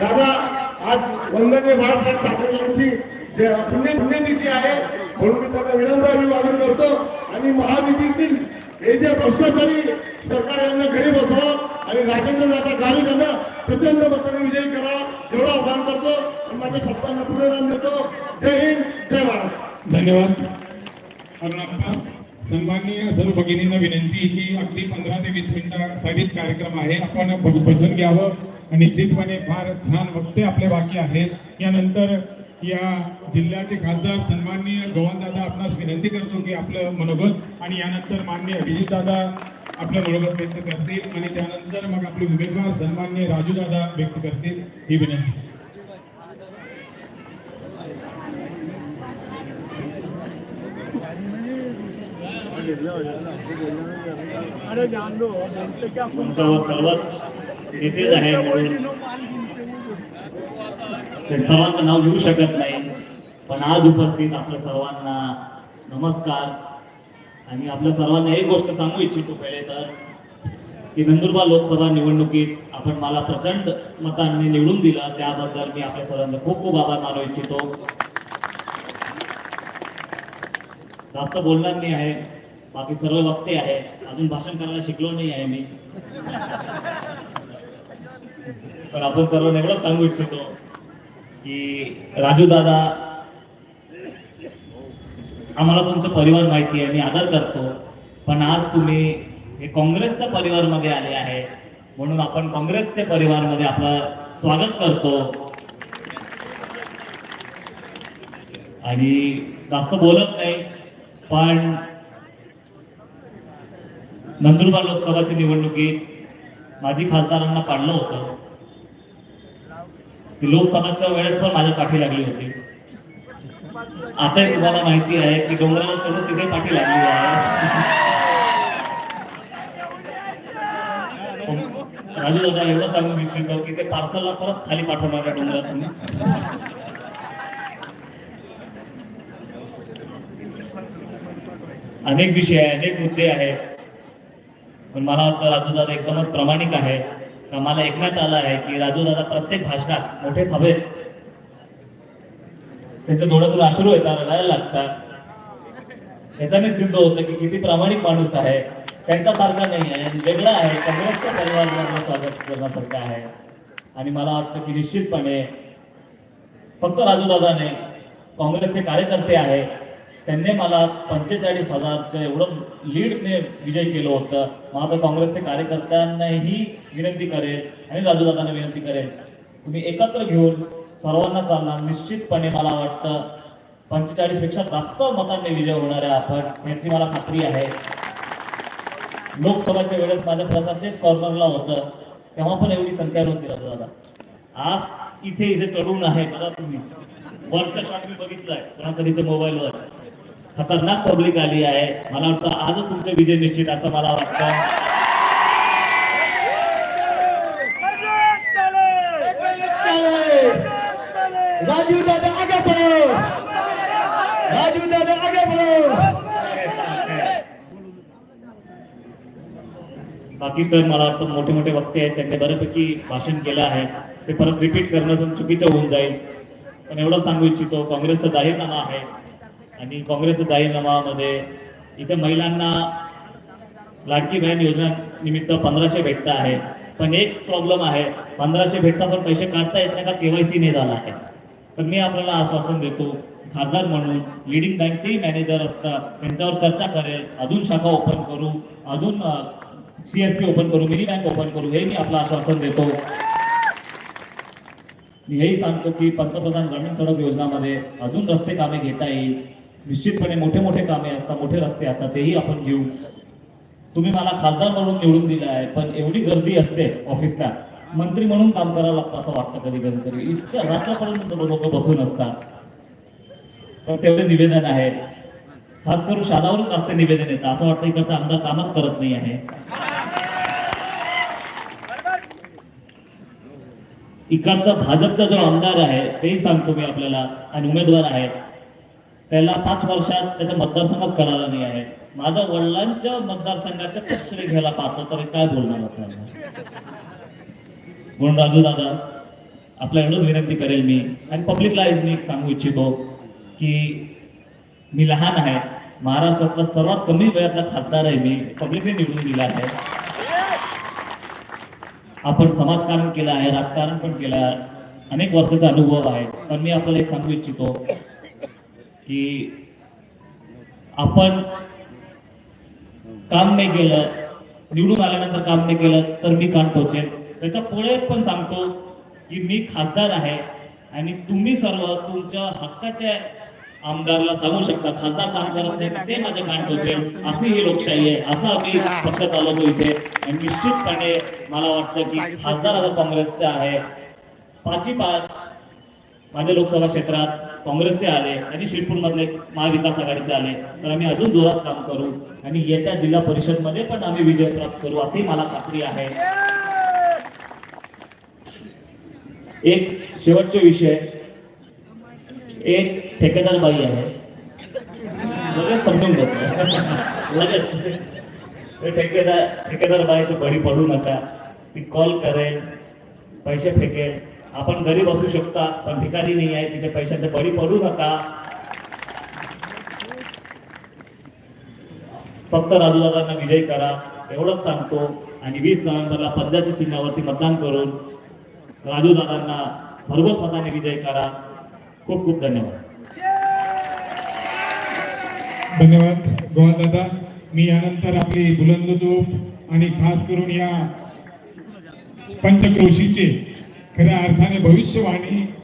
दादा आज वंदनीय बाळासाहेब ठाकरे यांची जे पुण्य पुण्यतिथी आहे म्हणून मी त्यांना विनम्र अभिवादन करतो. आणि महाविधीतील हे जे भ्रष्टाचारी सरकार यांना घरी बसवा आणि राजेंद्र दादा गावी त्यांना प्रचंड मताने विजयी करा एवढं आव्हान करतो. आणि माझ्या शब्दांना पुढे देतो. जय हिंद जय महाराष्ट्र धन्यवाद. कारण सन्माननीय सर्व भगिनींना विनंती की अगदी पंधरा ते वीस मिनिटासाठीच कार्यक्रम आहे. आपण बसून घ्यावं. निश्चितपणे फार छान वक्ते आपले बाकी आहेत यानंतर या जिल्ह्याचे खासदार सन्माननीय गव्हाणदादा आपणास विनंती करतो की आपलं मनोगत आणि यानंतर माननीय अभिजितदादा आपलं मनोगत व्यक्त करतील आणि त्यानंतर मग आपले उमेदवार सन्माननीय राजूदादा व्यक्त करतील ही विनंती. अरे जान आहे. म्हणून सर्वांचं नाव घेऊ शकत नाही पण आज उपस्थित आपल्या सर्वांना नमस्कार. आणि आपल्या सर्वांना एक गोष्ट सांगू इच्छितो पहिले तर की नंदुरबार लोकसभा निवडणुकीत आपण मला प्रचंड मतांनी निवडून दिलं त्याबद्दल मी आपल्या सर्वांचा खूप खूप आभार मानू इच्छितो. जास्त बोलणार नाही आहे बाकी सर्व वक्ते आहे. अजून भाषण करायला शिकलो नाही आहे मी. पण आपण सर्वांना एवढंच सांगू इच्छितो की राजू दादा आम्हाला तुमचा परिवार माहिती आहे मी आदर करतो. पण आज तुम्ही हे काँग्रेसच्या परिवारमध्ये आले आहे. म्हणून आपण काँग्रेसच्या परिवारमध्ये आपलं स्वागत करतो. आणि जास्त बोलत नाही पण नंदुरबार लोकसभाच्या निवडणुकीत माजी खासदारांना पाडलं होतं. ती लोकसभाच्या वेळेस पण माझ्या पाठी लागली होती. आता तुम्हाला माहिती आहे की डोंगरावर चढून तिथे पाठी लागली आहे. राजू दादा एवढं सांगू इच्छितो की ते पार्सलला परत खाली पाठवणार आहे डोंगरातून. अनेक विषय आहे अनेक मुद्दे आहेत. पण मला वाटतं राजूदादा एकदमच प्रामाणिक आहे. तर मला ऐकण्यात आलं आहे की राजूदादा प्रत्येक भाषणात मोठे सभेत त्यांच्या डोळ्यातून अश्रू येतात रडायला लागतात. याच्याने सिद्ध होतं की किती प्रामाणिक माणूस आहे. त्यांच्यासारखा नाही आहे. वेगळा आहे. काँग्रेसच्या परिवाराला स्वागत करण्यासारखा आहे. आणि मला वाटतं की निश्चितपणे फक्त राजूदादाने काँग्रेसचे कार्यकर्ते आहे त्यांनी मला पंचेचाळीस हजारचं एवढं लीडने विजय केलं होतं. मग काँग्रेसच्या कार्यकर्त्यांनाही विनंती करेल आणि राजूदादांना विनंती करेल तुम्ही एकत्र घेऊन सर्वांना चालणार निश्चितपणे मला वाटतं पंचेचाळीसपेक्षा जास्त मतांनी विजय होणार आहे आपण याची मला खात्री आहे. लोकसभाच्या वेळेस माझ्या प्रचार तेच कॉर्नरला होतं. तेव्हा पण एवढी संख्या नव्हती राजूदादा. आज इथे इथे चढून आहे. बघा तुम्ही. वरचा शॉट मी बघितलाय. कोणातरीच्या मोबाईलवर. खतरनाक पब्लिक आली आहे. मला वाटतं आजच तुमचे विजय निश्चित असं मला वाटतं. राजू दादा आगे बढ़ो राजू दादा आगे बढ़ो बाकी तर मला वाटतं मोठे मोठे वक्ते आहेत त्यांनी बऱ्यापैकी भाषण केलं आहे. ते परत रिपीट करणं चुकीचं होऊन जाईल. पण एवढं सांगू इच्छितो काँग्रेसचा जाहीरनामा आहे. आणि काँग्रेसच्या जाहीरनामामध्ये इथे महिलांना लाडकी बहीण योजना निमित्त पंधराशे भेटता आहे. पण एक प्रॉब्लेम आहे पंधराशे भेटता पण पैसे काढता येत नाही का? केवायसी नाही झाला आहे. तर मी आपल्याला आश्वासन देतो खासदार म्हणून लिडिंग बँकचेही मॅनेजर असतात त्यांच्यावर चर्चा करेल अजून शाखा ओपन करू अजून सीएसपी ओपन करू मिनी बँक ओपन करू हे मी आपलं आश्वासन देतो. मी हेही सांगतो की पंतप्रधान ग्रामीण सडक योजनामध्ये अजून रस्ते कामे घेता येईल. निश्चितपणे मोठे मोठे कामे असतात मोठे रस्ते असतात तेही आपण घेऊ. तुम्ही मला खासदार म्हणून निवडून दिलं आहे पण एवढी गर्दी असते ऑफिसला मंत्री म्हणून काम करावं लागतं असं वाटतं कधी कधी तरी. इतक्या रात्रापर्यंत लोक बसून असतात. पण तेवढे निवेदन आहे. खास करून शादावरून असते निवेदन येतं. असं वाटतं इकडचा आमदार कामच करत नाही आहे. इकडचा भाजपचा जो आमदार आहे तेही सांगतो मी आपल्याला. आणि उमेदवार आहे त्याला पाच वर्षात त्याचा मतदारसंघच करायला नाही आहे. माझ्या वडिलांच्या मतदारसंघाच्या तपशिली घ्यायला पाहतो तर काय बोलणार आपल्याला? म्हणून राजू दादा आपल्या एवढंच विनंती करेल मी आणि पब्लिकला मी एक सांगू इच्छितो की मी लहान आहे महाराष्ट्रातला सर्वात कमी वयातला खासदार आहे मी पब्लिकने निवडून दिला आहे. आपण समाजकारण केलं आहे राजकारण पण केलं आहे अनेक वर्षाचा अनुभव आहे पण मी आपल्याला एक सांगू इच्छितो की आपण काम नाही केलं निवडून आल्यानंतर काम नाही केलं तर मी कान टोचेन. त्याच्या पुढे पण सांगतो की मी खासदार आहे आणि तुम्ही सर्व तुमच्या हक्काच्या आमदारला सांगू शकता खासदार काम करत नाही ते माझे कान टोचेल अशी ही लोकशाही आहे असं आम्ही पक्ष चालवतो इथे. आणि निश्चितपणे मला वाटतं की खासदार आता काँग्रेसचे आहे. पाची पाच माझ्या लोकसभा क्षेत्रात काँग्रेसचे आले आणि शिरपूरमधले महाविकास आघाडीचे आले तर आम्ही अजून जोरात काम करू आणि येत्या जिल्हा परिषदमध्ये पण आम्ही विजय प्राप्त करू अशी मला खात्री आहे. एक शेवटचे विषय. एक ठेकेदार बाई आहे. लगेच समजून घेतो. लगेच. ठेकेदार ठेकेदार बाईचं बळी पडू नका. ती कॉल करेल पैसे फेकेल. आपण गरीब असू शकता पण भिकारी नाही आहे तिच्या पैशाच्या बळी पडू नका. फक्त राजूदादांना विजयी करा एवढंच सांगतो. आणि वीस नोव्हेंबरला पद्याच्या चिन्हावरती मतदान करून राजूदादांना भरघोस मताने विजयी करा. खूप खूप धन्यवाद. धन्यवाद गोवा दादा मी यानंतर आपली बुलंद तोप आणि खास करून या पंचक्रोशीचे खऱ्या अर्थाने भविष्यवाणी